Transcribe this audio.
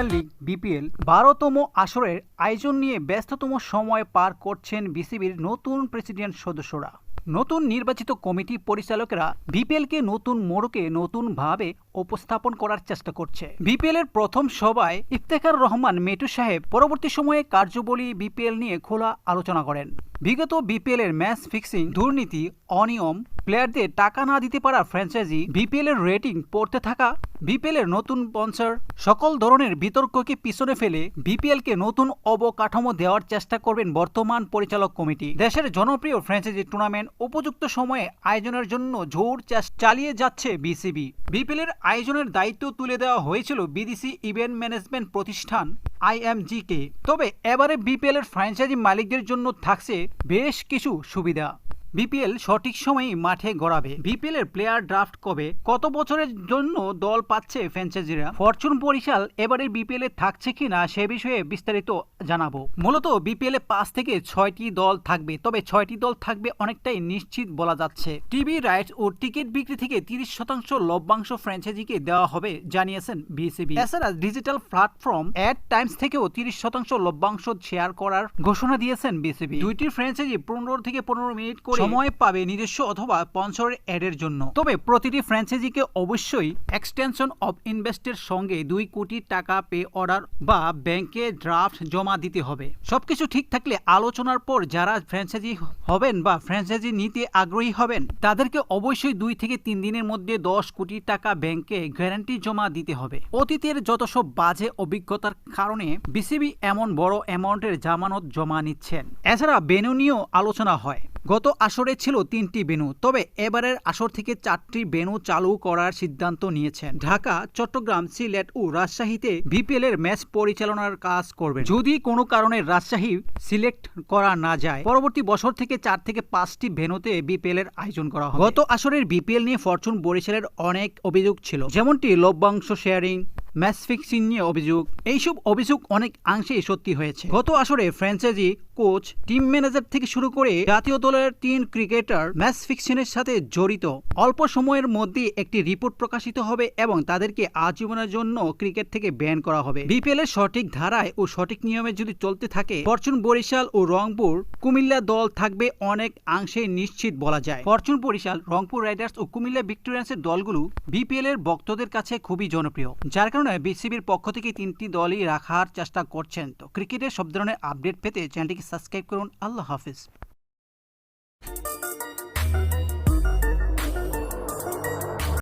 Premier league BPL বারোতম আসরের আয়োজন নিয়ে ব্যস্ততম সময় পার করছেন বিসিবির নতুন প্রেসিডেন্ট সদস্যরা। নতুন নির্বাচিত কমিটি পরিচালকরা বিপিএলকে নতুন মোড়কে নতুনভাবে উপস্থাপন করার চেষ্টা করছে। বিপিএল এর প্রথম সভায় ইফতেখার রহমান মেটু সাহেব পরবর্তী সময়ে কার্যবলী বিপিএল নিয়ে খোলা আলোচনা করেন। বিগত বিপিএল এর ম্যাচ ফিক্সিং দুর্নীতি, অনিয়ম প্লেয়ারদের টাকা না দিতে পারা ফ্র্যাঞ্চাইজি বিপিএল এর রেটিং পড়তে থাকা বিপিএল এর নতুন স্পন্সর সকল ধরনের বিতর্ককে পিছনে ফেলে বিপিএল কে নতুন অবকাঠামো দেওয়ার চেষ্টা করবেন বর্তমান পরিচালক কমিটি। দেশের জনপ্রিয় ফ্র্যাঞ্চাইজি টুর্নামেন্ট উপযুক্ত সময়ে আয়োজনের জন্য জোর চালিয়ে যাচ্ছে বিসিবি বিপিএল এর আয়োজনের দায়িত্ব তুলে দেওয়া হয়েছিল বিদেশি ইভেন্ট ম্যানেজমেন্ট প্রতিষ্ঠান আইএমজি কে তবে এবারে বিপিএল এর ফ্র্যাঞ্চাইজি মালিকদের জন্য থাকছে বেশ কিছু সুবিধা। বিপিএল সঠিক সময়েই মাঠে গড়াবে। বিপিএল এর প্লেয়ার ড্রাফট কবে? কত বছরের জন্য দল পাচ্ছে ফ্র্যাঞ্চাইজিরা ফরচুন বরিশাল এবারে বিপিএল এ থাকছে কিনা সে বিষয়ে বিস্তারিত জানাব। মূলত বিপিএল এ পাঁচ থেকে ছয়টি দল থাকবে, তবে ছয়টি দল থাকবে অনেকটাই নিশ্চিত বলা যাচ্ছে। টিভি রাইটস ও টিকিট বিক্রি থেকে তিরিশ শতাংশ লভ্যাংশ ফ্র্যাঞ্চাইজিকে দেওয়া হবে, জানিয়েছেন বিসিবি এছাড়া ডিজিটাল প্ল্যাটফর্ম অ্যাড টাইমস থেকেও তিরিশ শতাংশ লভ্যাংশ শেয়ার করার ঘোষণা দিয়েছেন বিসিবি দুইটি ফ্র্যাঞ্চাইজি পনেরো থেকে পনেরো মিনিট করে সময় পাবে নিজস্ব অথবা স্পন্সর এডের জন্য। তবে প্রতিটি ফ্র্যাঞ্চাইজিকে অবশ্যই এক্সটেনশন অফ ইনভেস্টের সঙ্গে দুই কোটি টাকা পে অর্ডার বা ব্যাংকে ড্রাফট জমা দিতে হবে। সবকিছু ঠিক থাকলে আলোচনার পর যারা ফ্র্যাঞ্চাইজি হবেন বা ফ্র্যাঞ্চাইজি নিতে আগ্রহী হবেন, তাদেরকে অবশ্যই দুই থেকে তিন দিনের মধ্যে দশ কোটি টাকা ব্যাংকে গ্যারান্টি জমা দিতে হবে। অতীতের যত সব বাজে অভিজ্ঞতার কারণে বিসিবি এমন বড় অ্যামাউন্টের জামানত জমা নিচ্ছেন। এছাড়া বেনু নিয়েও আলোচনা হয়। গত আসরে ছিল তিনটি বেনু তবে এবারের আসর থেকে চারটি বেনু চালু করার সিদ্ধান্ত নিয়েছেন। ঢাকা, চট্টগ্রাম, সিলেট ও রাজশাহীতে বিপিএল এর ম্যাচ পরিচালনার কাজ করবে যদি কোনো কারণে রাজশাহী সিলেক্ট করা না যায়, পরবর্তী বছর থেকে চার থেকে পাঁচটি ভেনুতে বিপিএল এর আয়োজন করা হবে। গত আসরের বিপিএল নিয়ে ফরচুন বরিশালের অনেক অভিযোগ ছিল, যেমনটি লভ্যাংশ শেয়ারিং, ম্যাচ ফিক্সিং নিয়ে অভিযোগ। এইসব অভিযোগ অনেক অংশেই সত্যি হয়েছে। গত আসরে ফ্র্যাঞ্চাইজি কোচ টিম ম্যানেজার থেকে শুরু করে জাতীয় দলের তিন ক্রিকেটার ম্যাচ ফিক্সিংয়ের সাথে জড়িত। অল্প সময়ের মধ্যে একটি রিপোর্ট প্রকাশিত হবে এবং তাদেরকে আজীবনের জন্য ক্রিকেট থেকে ব্যান করা হবে। বিপিএল এর সঠিক ধারায় ও সঠিক নিয়মে যদি চলতে থাকে ফরচুন বরিশাল ও রংপুর, কুমিল্লা দল থাকবে অনেক অংশে নিশ্চিত বলা যায়। ফরচুন বরিশাল, রংপুর রাইডার্স ও কুমিল্লা ভিক্টোরিয়ান্সের দলগুলো বিপিএল এর ভক্তদের কাছে খুবই জনপ্রিয়। যার কারণে বিসিবির পক্ষ থেকে তিনটি দলই রাখার চেষ্টা করছেন। তো ক্রিকেটের সব ধরনের আপডেট পেতে চ্যানেলটিকে সাবস্ক্রাইব করুন। আল্লাহ হাফিজ।